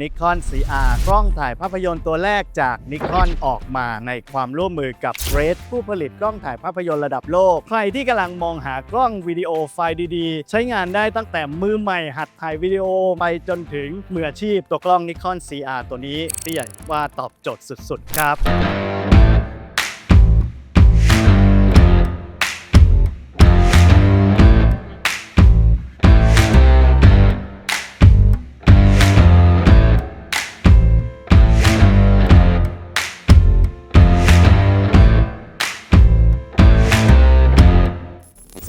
Nikon CR กล้องถ่ายภาพยนตร์ตัวแรกจาก Nikon ออกมาในความร่วมมือกับ Red ผู้ผลิตกล้องถ่ายภาพยนตร์ระดับโลก ใครที่กำลังมองหากล้องวิดีโอไฟล์ดีๆ ใช้งานได้ตั้งแต่มือใหม่หัดถ่ายวิดีโอไปจนถึงมืออาชีพตัวกล้อง Nikon CR ตัวนี้พี่ใหญ่ว่าตอบโจทย์สุดๆ ครับ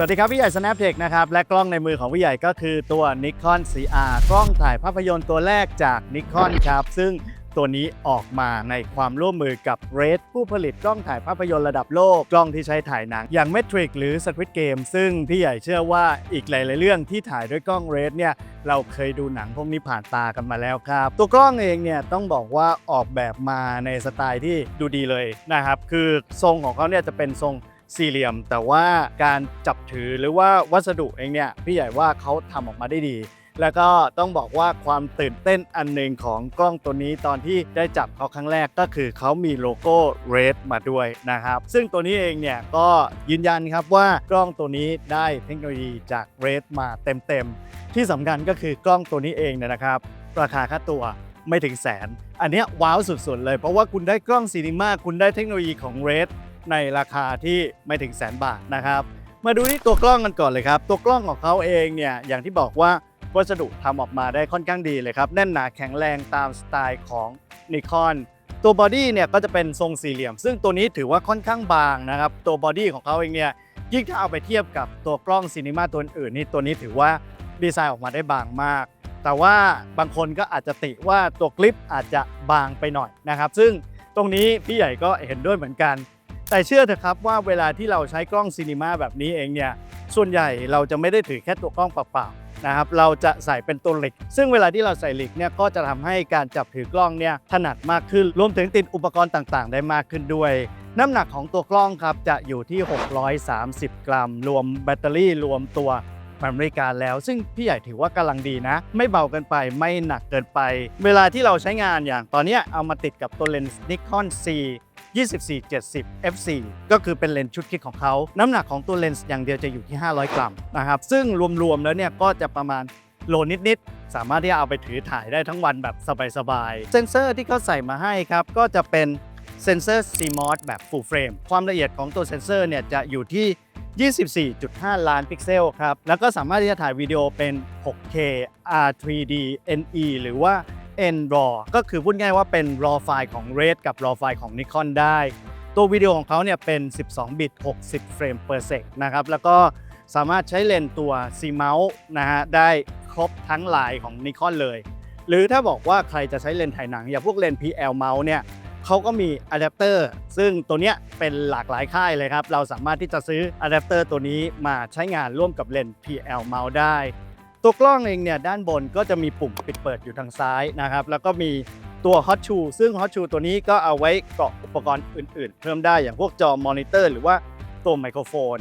วัสดีครับพี่ใหญ่ Snaptech นะครับและกล้องในมือของพี่ใหญ่ก็คือตัว Nikon CR กล้องถ่ายภาพยนตร์ตัวแรกจาก Nikon ครับซึ่งตัวนี้ออกมาในความร่วมมือกับ Red ผู้ผลิตกล้องถ่ายภาพยนตร์ระดับโลก กล้องที่ใช้ถ่ายหนัง อย่าง Matrix หรือ Squid Game ซึ่งพี่ใหญ่เชื่อว่าอีกหลาย ๆ เรื่องที่ถ่ายด้วยกล้อง Red เนี่ยเราเคยดูหนังพวกนี้ผ่านตากันมาแล้วครับ ตัวกล้องเองเนี่ยต้องบอกว่าออกแบบมาในสไตล์ที่ดูดีเลยนะครับคือทรงของเขาเนี่ยจะเป็นทรง สี่เหลี่ยม แต่ว่าการจับถือหรือว่าวัสดุเองเนี่ยพี่ใหญ่ว่าเขาทำออกมาได้ดี แล้วก็ต้องบอกว่าความตื่นเต้นอันหนึ่งของกล้องตัวนี้ตอนที่ได้จับเขาครั้งแรกก็คือเขามีโลโก้ Red มาด้วยนะครับ ซึ่งตัวนี้เองเนี่ยก็ยืนยันครับว่ากล้องตัวนี้ได้เทคโนโลยีจาก Red มาเต็มๆ ที่สำคัญก็คือกล้องตัวนี้เองเนี่ยนะครับ ราคาค่าตัวไม่ถึงแสน อันเนี้ยว้าวสุดๆเลย เพราะว่าคุณได้กล้องซีนิมาคุณได้เทคโนโลยีของ Red ในราคาที่ไม่ถึงแสนบาทนะครับ มาดูที่ตัวกล้องกันก่อนเลยครับ ตัวกล้องของเขาเองเนี่ยอย่างที่บอกว่าวัสดุทำออกมาได้ค่อนข้างดีเลยครับ แน่นหนาแข็งแรงตามสไตล์ของ Nikon ตัวบอดี้เนี่ยก็จะเป็นทรงสี่เหลี่ยม ซึ่งตัวนี้ถือว่าค่อนข้างบางนะครับ ตัวบอดี้ของเขาเองเนี่ยยิ่งถ้าเอาไปเทียบกับตัวกล้องซีนิมาตัวอื่นนี่ตัวนี้ถือว่าดีไซน์ออกมาได้บางมาก แต่ว่าบางคนก็อาจจะติว่าตัวคลิปอาจจะบางไปหน่อยนะครับ ซึ่งตรงนี้พี่ใหญ่ก็เห็นด้วยเหมือนกัน แต่เชื่อเถอะครับว่าเวลาที่เราใช้กล้องซีนีมาแบบนี้เองเนี่ยส่วนใหญ่เราจะไม่ได้ถือแค่ตัวกล้องเปล่าๆนะครับเราจะใส่เป็นตัวเหล็ก ซึ่งเวลาที่เราใส่เหล็กเนี่ยก็จะทำให้การจับถือกล้องเนี่ยถนัดมากขึ้นรวมถึงติดอุปกรณ์ต่างๆ ได้มากขึ้นด้วยน้ำหนักของตัวกล้องครับจะอยู่ที่ 630 กรัม รวมแบตเตอรี่รวมตัวแบตบริการแล้ว ซึ่งพี่ใหญ่ถือว่ากำลังดีนะ ไม่เบาเกินไปไม่หนักเกินไป เวลาที่เราใช้งานอย่างตอนนี้เอามาติดกับตัวเลนส์ Nikon C 2470 f4 ก็คือเป็นเลนส์ชุดคิดของเขา น้ำหนักของตัวเลนส์อย่างเดียวจะอยู่ที่ 500 กรัมนะครับ ซึ่งรวมๆแล้วเนี่ยก็จะประมาณโลนิดๆ สามารถที่จะเอาไปถือถ่ายได้ทั้งวันแบบสบายๆ เซนเซอร์ที่เขาใส่มาให้ครับ ก็จะเป็นเซนเซอร์ CMOS แบบ Full Frame ความละเอียดของตัวเซนเซอร์เนี่ยจะอยู่ที่24.5 ล้านพิกเซลครับ แล้วก็สามารถที่จะถ่ายวิดีโอเป็น 6K R3D NE หรือว่า NRAW ก็คือพูดง่ายว่าเป็น RAW ไฟล์ของ Red กับ RAW ไฟล์ของ Nikon ได้ ตัววิดีโอของเขาเนี่ยเป็น 12 บิต 60 เฟรม per sec นะครับ แล้วก็สามารถใช้เลนตัว C mount นะฮะได้ครบทั้งลายของ Nikon เลย หรือถ้าบอกว่าใครจะใช้เลนถ่ายหนัง อย่างพวกเลน PL mount เนี่ยเขาก็มีอะแดปเตอร์ซึ่งตัวเนี้ยเป็นหลากหลายค่ายเลยครับ เราสามารถที่จะซื้ออะแดปเตอร์ตัวนี้มาใช้งานร่วมกับเลนส์ PL mount ได้ ตัวกล้องเองเนี่ยด้านบนก็จะมีปุ่มปิดเปิดอยู่ทางซ้ายนะครับ แล้วก็มีตัว Hot Shoe ซึ่ง Hot Shoe ตัวนี้ก็เอาไว้เกาะอุปกรณ์อื่นๆ เพิ่มได้อย่างพวกจอมอนิเตอร์หรือว่าตัวไมโครโฟน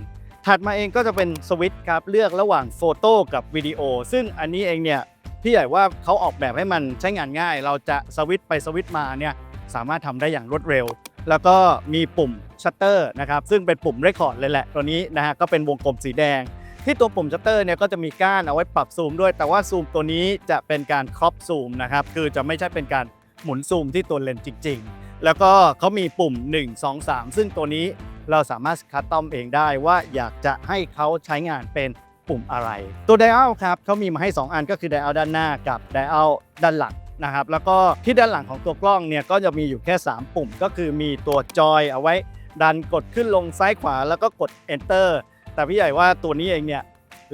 ถัดมาเองก็จะเป็นสวิตช์ครับเลือกระหว่างโฟโต้กับวิดีโอ ซึ่งอันนี้เองเนี่ยพี่ใหญ่ว่าเขาออกแบบให้มันใช้งานง่าย เราจะสวิตช์ไปสวิตช์มาเนี่ยสามารถทำได้อย่างรวดเร็ว แล้วก็มีปุ่มชัตเตอร์นะครับซึ่งเป็นปุ่มเรคคอร์ดเลยแหละตัวนี้นะฮะก็เป็นวงกลมสีแดง ที่ตัวปุ่มชัตเตอร์เนี่ยก็จะมีก้านเอาไว้ปรับซูมด้วย แต่ว่าซูมตัวนี้จะเป็นการครอปซูมนะครับ คือจะไม่ใช่เป็นการหมุนซูมที่ตัวเลนส์จริง ๆ แล้วก็เขามีปุ่ม 1 2 3 ซึ่งตัวนี้เราสามารถคัสตอมเองได้ว่าอยากจะให้เขาใช้งานเป็นปุ่มอะไร ตัวไดอัลครับเขามีมาให้ 2 อันก็คือไดอัลด้านหน้ากับไดอัลด้านหลังนะครับ แล้วก็ที่ด้านหลังของตัวกล้องเนี่ยก็จะมีอยู่แค่ 3 ปุ่ม ก็คือมีตัวจอยเอาไว้ดันกดขึ้นลงซ้ายขวาแล้วก็กด enter แต่พี่ใหญ่ว่าตัวนี้เองเนี่ย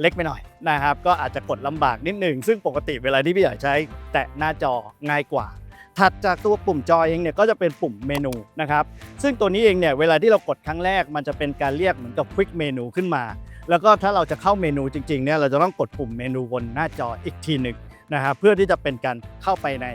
เล็กไปหน่อยนะครับ ก็อาจจะกดลำบากนิดหนึ่ง ซึ่งปกติเวลาที่พี่ใหญ่ใช้แตะหน้าจอง่ายกว่า ถัดจากตัวปุ่มจอยเองเนี่ยก็จะเป็นปุ่มเมนูนะครับ ซึ่งตัวนี้เองเนี่ยเวลาที่เรากดครั้งแรกมันจะเป็นการเรียกเหมือนกับ Quick เมนูขึ้นมา แล้วก็ถ้าเราจะเข้าเมนูจริงๆเนี่ยเราจะต้องกดปุ่มเมนูบนหน้าจออีกทีหนึ่งนะครับเพื่อที่จะเป็นการเข้าไปใน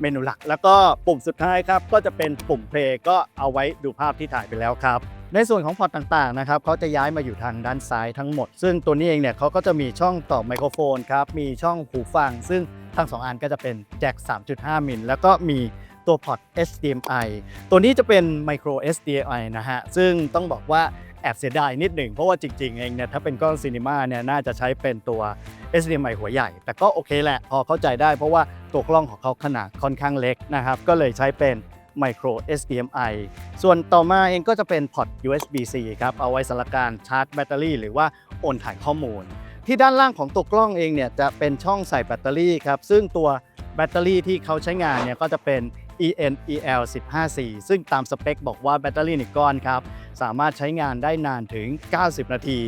เมนูหลัก แล้วก็ปุ่มสุดท้ายครับก็จะเป็นปุ่มเพลย์ก็เอาไว้ดูภาพที่ถ่ายไปแล้วครับ ในส่วนของพอร์ตต่างๆนะครับเขาจะย้ายมาอยู่ทางด้านซ้ายทั้งหมด ซึ่งตัวนี้เองเนี่ยเขาก็จะมีช่องต่อไมโครโฟนครับมีช่องหูฟัง ซึ่งทั้งสองอันก็จะเป็นแจ็ค3.5 มิลแล้วก็มีตัวพอร์ต HDMI ตัวนี้จะเป็น micro HDMI นะฮะซึ่งต้องบอกว่าแอบเสียดายนิดหนึ่งเพราะว่าจริงๆเองเนี่ยถ้าเป็นกล้องซีนีมาเนี่ยน่าจะใช้เป็นตัว HDMI หัวใหญ่ แต่ก็โอเคแหละพอเข้าใจได้เพราะว่าตัวกล้องของเขาขนาดค่อนข้างเล็กนะครับก็เลยใช้เป็น micro HDMI ส่วนต่อมาเองก็จะเป็นพอร์ต USB-C ครับ เอาไว้สำหรับการชาร์จแบตเตอรี่หรือว่าโอนถ่ายข้อมูล ที่ด้านล่างของตัวกล้องเองเนี่ยจะเป็นช่องใส่แบตเตอรี่ครับ ซึ่งตัวแบตเตอรี่ที่เขาใช้งานเนี่ยก็จะเป็น ENEL 154ซึ่งตามสเปคบอกว่าแบตเตอรี่หนึ่งก้อนครับ สามารถใช้งานได้นานถึง 90 นาที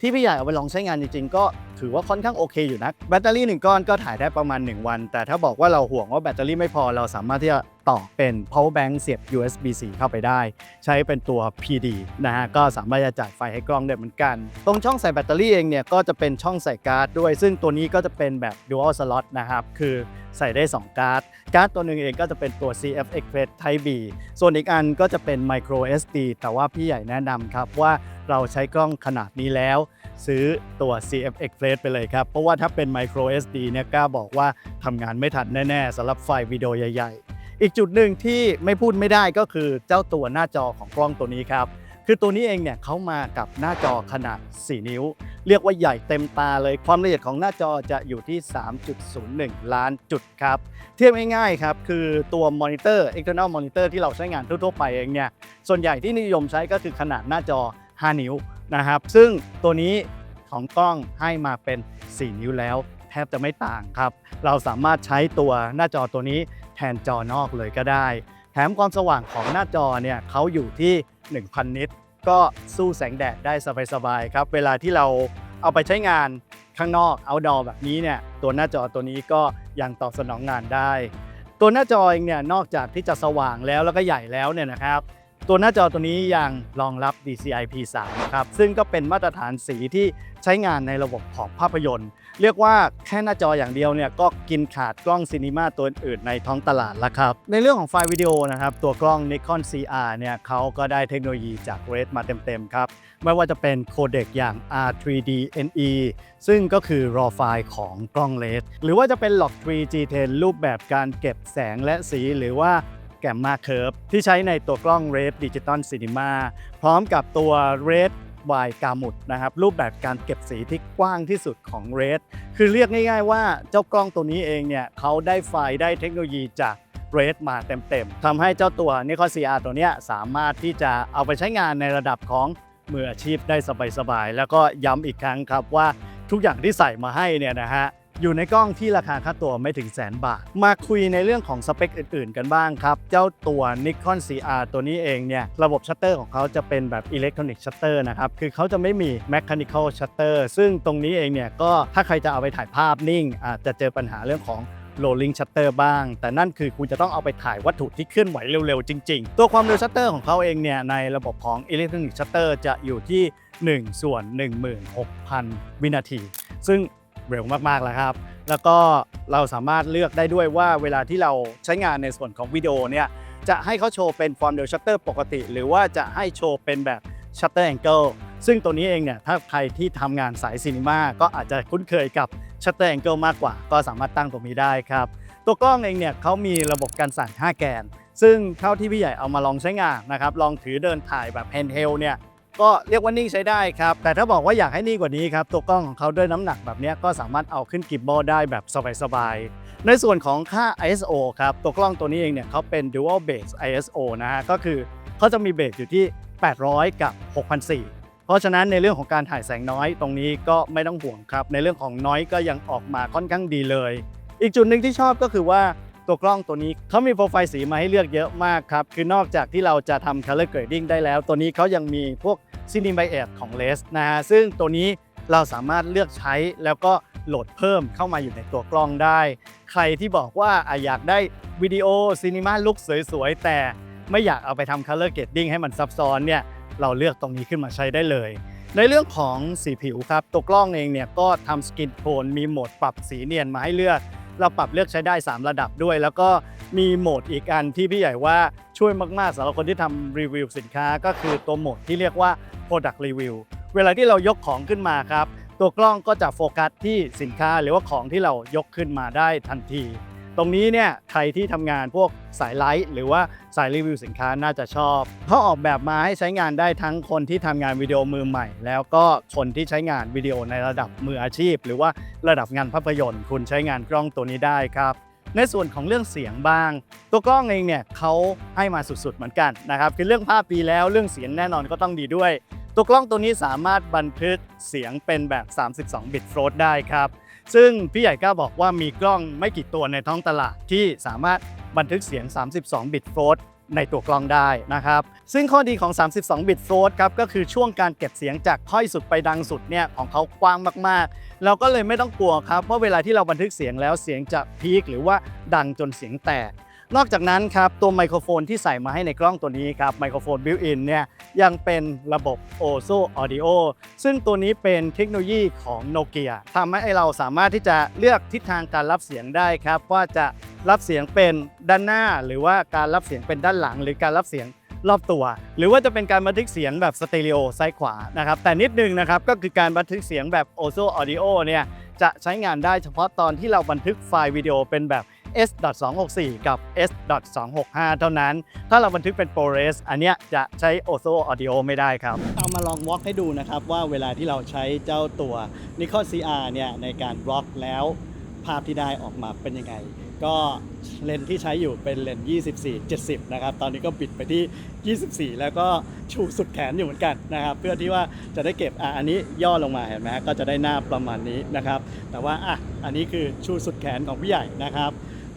ที่พี่ใหญ่เอาไปลองใช้งานจริงๆ ก็ ถือว่าค่อนข้างโอเคอยู่นะแบตเตอรี่หนึ่งก้อนก็ถ่ายได้ประมาณ 1 วัน แต่ถ้าบอกว่าเราห่วงว่าแบตเตอรี่ไม่พอเราสามารถที่จะต่อเป็น power bank เสียบ USB-C เข้าไปได้ ใช้เป็นตัว PD นะฮะก็สามารถจะจ่ายไฟให้กล้องได้เหมือนกัน ตรงช่องใส่แบตเตอรี่เองเนี่ยก็จะเป็นช่องใส่การ์ดด้วย ซึ่งตัวนี้ก็จะเป็นแบบ dual slot นะครับคือใส่ได้ 2 การ์ด การ์ดตัวหนึ่งเองก็จะเป็นตัว CF Express Type B ส่วนอีกอันก็จะเป็น Micro SD แต่ว่าพี่ใหญ่แนะนำครับว่าเราใช้กล้องขนาดนี้แล้ว ซื้อตัว CF Express ไปเลยครับ เพราะว่าถ้าเป็น Micro SD เนี่ยกล้าบอกว่าทำงานไม่ทันแน่ๆสำหรับไฟล์วิดีโอใหญ่ ๆ อีกจุดหนึ่งที่ไม่พูดไม่ได้ก็คือเจ้าตัวหน้าจอของกล้องตัวนี้ครับ คือตัวนี้เองเนี่ยเขามากับหน้าจอขนาด 4 นิ้ว เรียกว่าใหญ่เต็มตาเลยความละเอียดของหน้าจอจะอยู่ที่ 3.01 ล้านจุดครับ เทียบง่ายๆครับคือตัวมอนิเตอร์ external monitor ที่เราใช้งานทั่วๆไปเองเนี่ยส่วนใหญ่ที่นิยมใช้ก็คือขนาดหน้าจอ 5 นิ้ว นะครับ ซึ่งตัวนี้ของกล้องให้มาเป็น 4 นิ้วแล้ว แทบจะไม่ต่างครับ เราสามารถใช้ตัวหน้าจอตัวนี้แทนจอนอกเลยก็ได้ แถมความสว่างของหน้าจอเนี่ยเขาอยู่ที่ 1,000 นิตก็สู้แสงแดดได้สบายๆครับ เวลาที่เราเอาไปใช้งานข้างนอก outdoor แบบนี้เนี่ยตัวหน้าจอตัวนี้ก็ยังตอบสนองงานได้ ตัวหน้าจอเองเนี่ยนอกจากที่จะสว่างแล้วแล้วก็ใหญ่แล้วเนี่ยนะครับ ตัวหน้าจอตัวนี้ยังรองรับ DCI P3 นะครับ ซึ่งก็เป็นมาตรฐานสีที่ใช้งานในระบบของภาพยนตร์ เรียกว่าแค่หน้าจออย่างเดียวเนี่ยก็กินขาดกล้องซีนีมาตัวอื่นในท้องตลาดแล้วครับ ในเรื่องของไฟล์วิดีโอนะครับ ตัวกล้อง Nikon CR เนี่ยเขาก็ได้เทคโนโลยีจาก RED มาเต็มๆครับ ไม่ว่าจะเป็นโคเดกอย่าง R3D NE ซึ่งก็คือ raw ไฟล์ของกล้อง RED หรือว่าจะเป็น Log 3 G10 รูปแบบการเก็บแสงและสีหรือว่า แกมมาเคิร์ฟที่ใช้ในตัวกล้อง RED Digital Cinema พร้อมกับตัว RED วายกามุดนะครับรูปแบบการเก็บสีที่กว้างที่สุดของ RED คือเรียกง่ายๆว่าเจ้ากล้องตัวนี้เองเนี่ยเขาได้ไฟได้เทคโนโลยีจาก RED มาเต็มๆทำให้เจ้าตัว Nikon CR ตัวเนี้ยสามารถที่จะเอาไปใช้งานในระดับของมืออาชีพได้สบายๆ แล้วก็ย้ำอีกครั้งครับว่าทุกอย่างที่ใส่มาให้เนี่ยนะฮะ อยู่ในกล้องที่ราคาค่าตัวไม่ถึงแสนบาท มาคุยในเรื่องของสเปคอื่นๆ กันบ้างครับ เจ้าตัว Nikon CR ตัวนี้เองเนี่ย ระบบชัตเตอร์ของเขาจะเป็นแบบอิเล็กทรอนิกส์ชัตเตอร์นะครับ คือเขาจะไม่มี Mechanical Shutter ซึ่งตรงนี้เองเนี่ยก็ถ้าใครจะเอาไปถ่ายภาพนิ่งอาจจะเจอปัญหาเรื่องของ rolling shutter บ้าง แต่นั่นคือคุณจะต้องเอาไปถ่ายวัตถุที่เคลื่อนไหวเร็วๆ จริง ๆ ตัวความเร็วชัตเตอร์ของเขาเองเนี่ยในระบบของอิเล็กทรอนิกส์ชัตเตอร์จะอยู่ที่ 1 ส่วน 16,000 วินาที ซึ่ง เร็วมากๆแล้วครับ แล้วก็เราสามารถเลือกได้ด้วยว่าเวลาที่เราใช้งานในส่วนของวิดีโอเนี่ยจะให้เขาโชว์เป็นความเร็วชัตเตอร์ปกติ หรือว่าจะให้โชว์เป็นแบบชัตเตอร์แองเกิลซึ่งตัวนี้เองเนี่ยถ้าใครที่ทำงานสายซีนีมาก็อาจจะคุ้นเคยกับชัตเตอร์แองเกิลมากกว่า ก็สามารถตั้งตรงนี้ได้ครับ ตัวกล้องเองเนี่ยเขามีระบบการสั่น 5 แกน ซึ่งเท่าที่พี่ใหญ่เอามาลองใช้งานนะครับ ลองถือเดินถ่ายแบบแฮนด์เฮลเนี่ย ก็เรียกว่านิ่งใช้ได้ครับ แต่ถ้าบอกว่าอยากให้นิ่งกว่านี้ครับ ตัวกล้องของเขาด้วยน้ำหนักแบบนี้ก็สามารถเอาขึ้นกิบบอลได้แบบสบายๆ ในส่วนของค่า ISO ครับ ตัวกล้องตัวนี้เองเนี่ยเขาเป็น dual base ISO นะฮะ ก็คือเขาจะมีเบสอยู่ที่ 800 กับ 6,400เพราะฉะนั้นในเรื่องของการถ่ายแสงน้อยตรงนี้ก็ไม่ต้องห่วงครับ ในเรื่องของน้อยก็ยังออกมาค่อนข้างดีเลย อีกจุดหนึ่งที่ชอบก็คือว่าตัวกล้องตัวนี้เขามีโปรไฟล์สีมาให้เลือกเยอะมากครับ คือนอกจากที่เราจะทำ color grading ได้แล้ว ตัวนี้เขายังมีพวก Cinema b i a s ของ Les นะฮะซึ่งตัวนี้เราสามารถเลือกใช้แล้วก็โหลดเพิ่มเข้ามาอยู่ในตัวกล้องได้ ใครที่บอกว่าออยากได้วิดีโอซีนีมาลุกสวยๆ แต่ไม่อยากเอาไปทำ color grading ให้มันซับซ้อนเนี่ยเราเลือกตรงนี้ขึ้นมาใช้ได้เลย ในเรื่องของสีผิวครับตัวกล้องเองเนี่ยก็ทำสกินโทนมีโหมดปรับสีเนียนมาให้เลือก เราปรับเลือกใช้ได้ 3 ระดับด้วย แล้วก็มีโหมดอีกอันที่พี่ใหญ่ว่าช่วยมากๆสำหรับคนที่ทำรีวิวสินค้าก็คือตัวโหมดที่เรียกว่า Product Review เวลาที่เรายกของขึ้นมาครับ ตัวกล้องก็จะโฟกัสที่สินค้าหรือว่าของที่เรายกขึ้นมาได้ทันที ตรงนี้เนี่ยใครที่ทำงานพวกสายไลฟ์หรือว่าสายรีวิวสินค้าน่าจะชอบเพราะออกแบบมาให้ใช้งานได้ทั้งคนที่ทำงานวิดีโอมือใหม่ แล้วก็คนที่ใช้งานวิดีโอในระดับมืออาชีพ หรือว่าระดับงานภาพยนตร์คุณใช้งานกล้องตัวนี้ได้ครับในส่วนของเรื่องเสียงบ้าง ตัวกล้องเองเนี่ยเขาให้มาสุดๆเหมือนกันนะครับคือเรื่องภาพดีแล้วเรื่องเสียงแน่นอนก็ต้องดีด้วย ตัวกล้องตัวนี้สามารถบันทึกเสียงเป็นแบบ 32 บิตโฟลตได้ครับ ซึ่งพี่ใหญ่กล้าบอกว่ามีกล้องไม่กี่ตัวในท้องตลาดที่สามารถบันทึกเสียง 32 บิตโฟลตในตัวกล้องได้นะครับ ซึ่งข้อดีของ 32 บิตโฟลตครับก็คือช่วงการเก็บเสียงจากค่อยสุดไปดังสุดเนี่ยของเขากว้างมากๆ เราก็เลยไม่ต้องกลัวครับว่าเวลาที่เราบันทึกเสียงแล้วเสียงจะพีคหรือว่าดังจนเสียงแตก นอกจากนั้นครับตัวไมโครโฟนที่ใส่มาให้ในกล้องตัวนี้ครับไมโครโฟนบิวอินเนี่ยยังเป็นระบบ Oso Audio ซึ่งตัวนี้เป็นเทคโนโลยีของโนเกียทำให้เราสามารถที่จะเลือกทิศทางการรับเสียงได้ครับว่าจะรับเสียงเป็นด้านหน้า หรือว่าการรับเสียงเป็นด้านหลัง หรือการรับเสียงรอบตัว หรือว่าจะเป็นการบันทึกเสียงแบบสเตอริโอซ้ายขวานะครับแต่นิดนึงนะครับก็คือการบันทึกเสียงแบบ Oso Audio เนี่ยจะใช้งานได้เฉพาะตอนที่เราบันทึกไฟล์วิดีโอเป็นแบบ S.264 กับ S.265 เท่านั้น ถ้าเราบันทึกเป็น ProRes อันเนี้ยจะใช้ Oso Audio ไม่ได้ครับ เอามาลองวอล์กให้ดูนะครับว่าเวลาที่เราใช้เจ้าตัว Nikon CR เนี่ยในการบล็อกแล้วภาพที่ได้ออกมาเป็นยังไง ก็เลนส์ที่ใช้อยู่เป็นเลนส์24 70 นะครับ ตอนนี้ก็ปิดไปที่ 24 แล้วก็ชูสุดแขนอยู่เหมือนกันนะครับ เพื่อที่ว่าจะได้เก็บอะอันนี้ย่อลงมาเห็นไหมก็จะได้หน้าประมาณนี้นะครับ แต่ว่าอะอันนี้คือชูสุดแขนของพี่ใหญ่นะครับ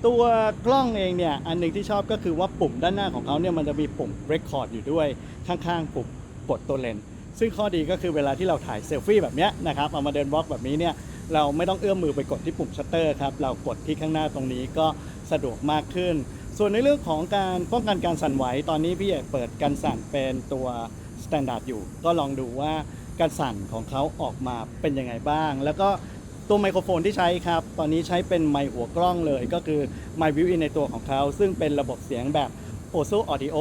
ตัวกล้องเองเนี่ยอันหนึ่งที่ชอบก็คือว่าปุ่มด้านหน้าของเขาเนี่ยมันจะมีปุ่ม record อยู่ด้วยข้างๆ ปุ่มปลดตัวเลนส์ซึ่งข้อดีก็คือเวลาที่เราถ่ายเซลฟี่แบบเนี้ยนะครับเอามาเดินบล็อกแบบนี้เนี่ยเราไม่ต้องเอื้อมมือไปกดที่ปุ่มชัตเตอร์ครับเรากดที่ข้างหน้าตรงนี้ก็สะดวกมากขึ้น ส่วนในเรื่องของการป้องกันการสั่นไหวตอนนี้พี่ใหญ่เปิดการสั่นเป็นตัวสแตนดาร์ดอยู่ ก็ลองดูว่าการสั่นของเขาออกมาเป็นยังไงบ้าง แล้วก็ ตัวไมโครโฟนที่ใช้ครับ ตอนนี้ใช้เป็นไมค์หัวกล้องเลย ก็คือไมค์วิวอินในตัวของเขา ซึ่งเป็นระบบเสียงแบบ Oso Audio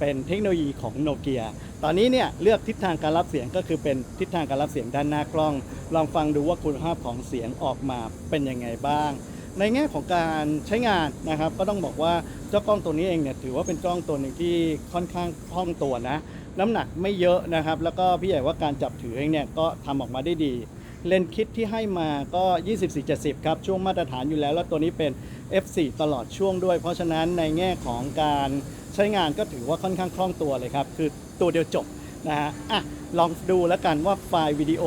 เป็นเทคโนโลยีของโนเกียตอนนี้เนี่ยเลือกทิศทางการรับเสียงก็คือเป็นทิศทางการรับเสียงด้านหน้ากล้อง ลองฟังดูว่าคุณภาพของเสียงออกมาเป็นยังไงบ้าง ในแง่ของการใช้งานนะครับ ก็ต้องบอกว่าเจ้ากล้องตัวนี้เองเนี่ยถือว่าเป็นกล้องตัวหนึ่งที่ค่อนข้างคล่องตัวนะ น้ำหนักไม่เยอะนะครับ แล้วก็พี่ใหญ่ว่าการจับถือเองเนี่ยก็ทำออกมาได้ดี เลนคิดที่ให้มาก็ 24-70 ครับ ช่วงมาตรฐานอยู่แล้ว แล้วตัวนี้เป็น f4 ตลอดช่วงด้วย เพราะฉะนั้นในแง่ของการใช้งานก็ถือว่าค่อนข้างคล่องตัวเลยครับ คือตัวเดียวจบนะฮะอะลองดูแล้วกันว่าไฟล์วิดีโอ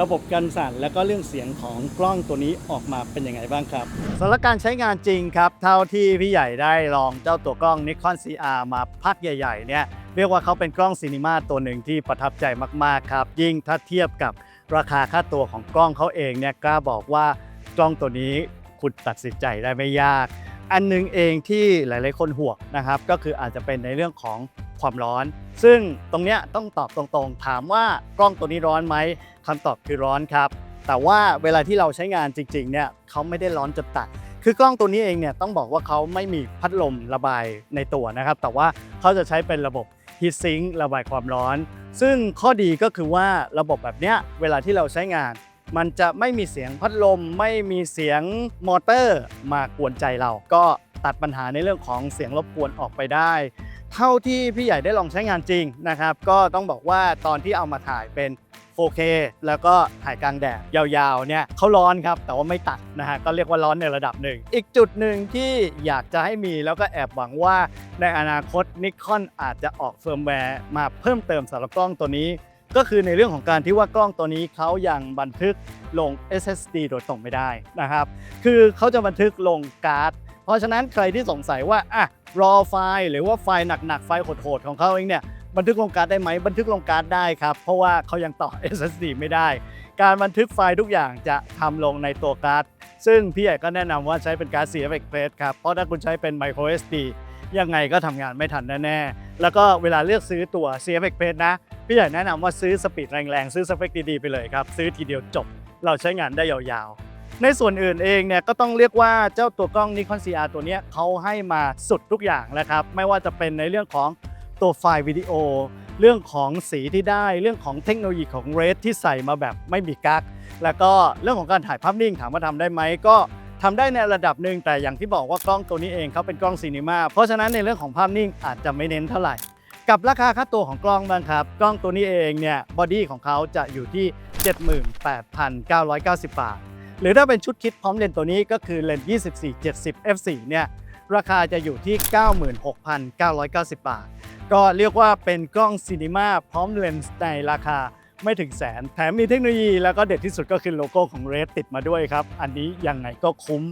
ระบบการสั่น แล้วก็เรื่องเสียงของกล้องตัวนี้ออกมาเป็นยังไงบ้างครับสำหรับการใช้งานจริงครับ เท่าที่พี่ใหญ่ได้ลองเจ้าตัวกล้อง Nikon CR มาพักใหญ่ ๆ เนี่ย เรียกว่าเขาเป็นกล้องซีนีมาตัวหนึ่งที่ประทับใจมาก ๆ ครับ ยิ่งถ้าเทียบกับ ราคาค่าตัวของกล้องเขาเองเนี่ยกล้าบอกว่ากล้องตัวนี้คุณตัดสินใจได้ไม่ยาก อันหนึงเองที่หลาย ๆ คนห่วงนะครับ ก็คืออาจจะเป็นในเรื่องของความร้อน ซึ่งตรงเนี้ยต้องตอบตรงๆ ถามว่ากล้องตัวนี้ร้อนไหมคำตอบคือร้อนครับ แต่ว่าเวลาที่เราใช้งานจริง ๆ เนี่ยเขาไม่ได้ร้อนจนตัดคือกล้องตัวนี้เองเนี่ยต้องบอกว่าเขาไม่มีพัดลมระบายในตัวนะครับ แต่ว่าเขาจะใช้เป็นระบบ ฮีทซิงค์ระบายความร้อน ซึ่งข้อดีก็คือว่าระบบแบบเนี้ยเวลาที่เราใช้งาน มันจะไม่มีเสียงพัดลม ไม่มีเสียงมอเตอร์มากวนใจเรา ก็ตัดปัญหาในเรื่องของเสียงรบกวนออกไปได้ เท่าที่พี่ใหญ่ได้ลองใช้งานจริงนะครับ ก็ต้องบอกว่าตอนที่เอามาถ่ายเป็น 4K แล้วก็ถ่ายกลางแดดยาวๆเนี่ยเขาร้อนครับ แต่ว่าไม่ตัดนะฮะก็เรียกว่าร้อนในระดับหนึ่ง อีกจุดหนึ่งที่อยากจะให้มีแล้วก็แอบหวังว่าในอนาคตนิคอนอาจจะออกเฟิร์มแวร์มาเพิ่มเติมสำหรับกล้องตัวนี้ ก็คือในเรื่องของการที่ว่ากล้องตัวนี้เขายังบันทึกลง SSD โดยตรงไม่ได้นะครับคือเขาจะบันทึกลงการ์ดเพราะฉะนั้นใครที่สงสัยว่าอะรอไฟล์หรือว่าไฟล์หนักๆไฟล์โหดๆของเขาเองเนี่ย บันทึกลงการ์ดได้ไหมบันทึกลงการ์ดได้ครับ เพราะว่าเขายังต่อ SSD ไม่ได้ การบันทึกไฟล์ทุกอย่างจะทำลงในตัวการ์ดซึ่งพี่ใหญ่ก็แนะนำว่าใช้เป็นการ์ด CF Express ครับเพราะถ้าคุณใช้เป็น Micro SD ยังไงก็ทำงานไม่ทันแน่ๆแล้วก็เวลาเลือกซื้อตัว CF Express นะพี่ใหญ่แนะนำว่าซื้อสปีดแรงๆ ซื้อสเปคดีๆไปเลยครับซื้อทีเดียวจบ เราใช้งานได้ยาวๆ ในส่วนอื่นเองเนี่ยก็ต้องเรียกว่าเจ้าตัวกล้อง Nikon CR ตัวนี้เขาให้มาสุดทุกอย่างแล้วครับ ไม่ว่าจะเป็นในเรื่องของ ตัวไฟล์วิดีโอ เรื่องของสีที่ได้เรื่องของเทคโนโลยีของ RED ที่ใส่มาแบบไม่มีกั๊กแล้วก็เรื่องของการถ่ายภาพนิ่งถามว่าทำได้ไหมก็ทำได้ในระดับหนึ่งแต่อย่างที่บอกว่ากล้องตัวนี้เองเขาเป็นกล้องซีนีมาเพราะฉะนั้นในเรื่องของภาพนิ่งอาจจะไม่เน้นเท่าไหร่ กับราคาค่าตัวของกล้องบ้างครับ กล้องตัวนี้เองเนี่ยบอดี้ของเขาจะอยู่ที่ 78,990 บาท หรือถ้าเป็นชุดคิดพร้อมเลนส์ตัวนี้ก็คือเลนส์ 24 70 f4 เนี่ย ราคาจะอยู่ที่ 96,990 บาท ก็เรียกว่าเป็นกล้องซีนีมาพร้อมเลนส์ในราคาไม่ถึงแสน แถมมีเทคโนโลยีแล้วก็เด็ดที่สุดก็คือโลโก้ของ Red ติดมาด้วยครับ อันนี้ยังไงก็คุ้ม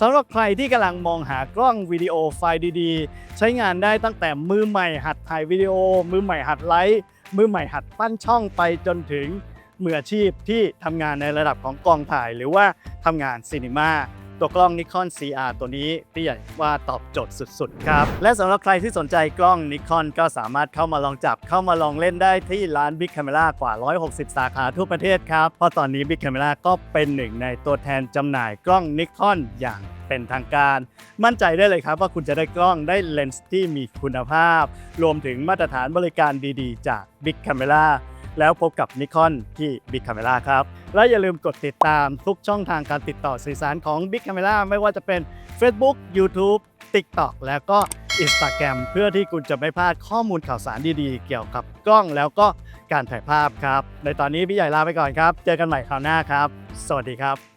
สำหรับใครที่กำลังมองหากล้องวิดีโอไฟล์ดีๆ ใช้งานได้ตั้งแต่มือใหม่หัดถ่ายวิดีโอ มือใหม่หัดไลฟ์มือใหม่หัดปั้นช่องไปจนถึงมืออาชีพที่ทำงานในระดับของกองถ่ายหรือว่าทำงานซีนีมา ตัวกล้อง Nikon CR ตัวนี้พี่ใหญ่ว่าตอบโจทย์สุดๆ ครับ และสำหรับใครที่สนใจกล้อง Nikon ก็สามารถเข้ามาลองจับเข้ามาลองเล่นได้ที่ร้าน Big Camera กว่า 160 สาขาทั่วประเทศครับ เพราะตอนนี้ Big Camera ก็เป็นหนึ่งในตัวแทนจำหน่ายกล้อง Nikon อย่างเป็นทางการ มั่นใจได้เลยครับว่าคุณจะได้กล้องได้เลนส์ที่มีคุณภาพ รวมถึงมาตรฐานบริการดีๆ จาก Big Camera แล้วพบกับ Nikon ที่ Big Camera ครับ และอย่าลืมกดติดตามทุกช่องทางการติดต่อสื่อสารของ Big Camera ไม่ว่าจะเป็น Facebook YouTube TikTok แล้วก็ Instagram เพื่อที่คุณจะไม่พลาดข้อมูลข่าวสารดีๆ เกี่ยวกับกล้องแล้วก็การถ่ายภาพครับ ในตอนนี้พี่ใหญ่ลาไปก่อนครับ เจอกันใหม่คราวหน้าครับ สวัสดีครับ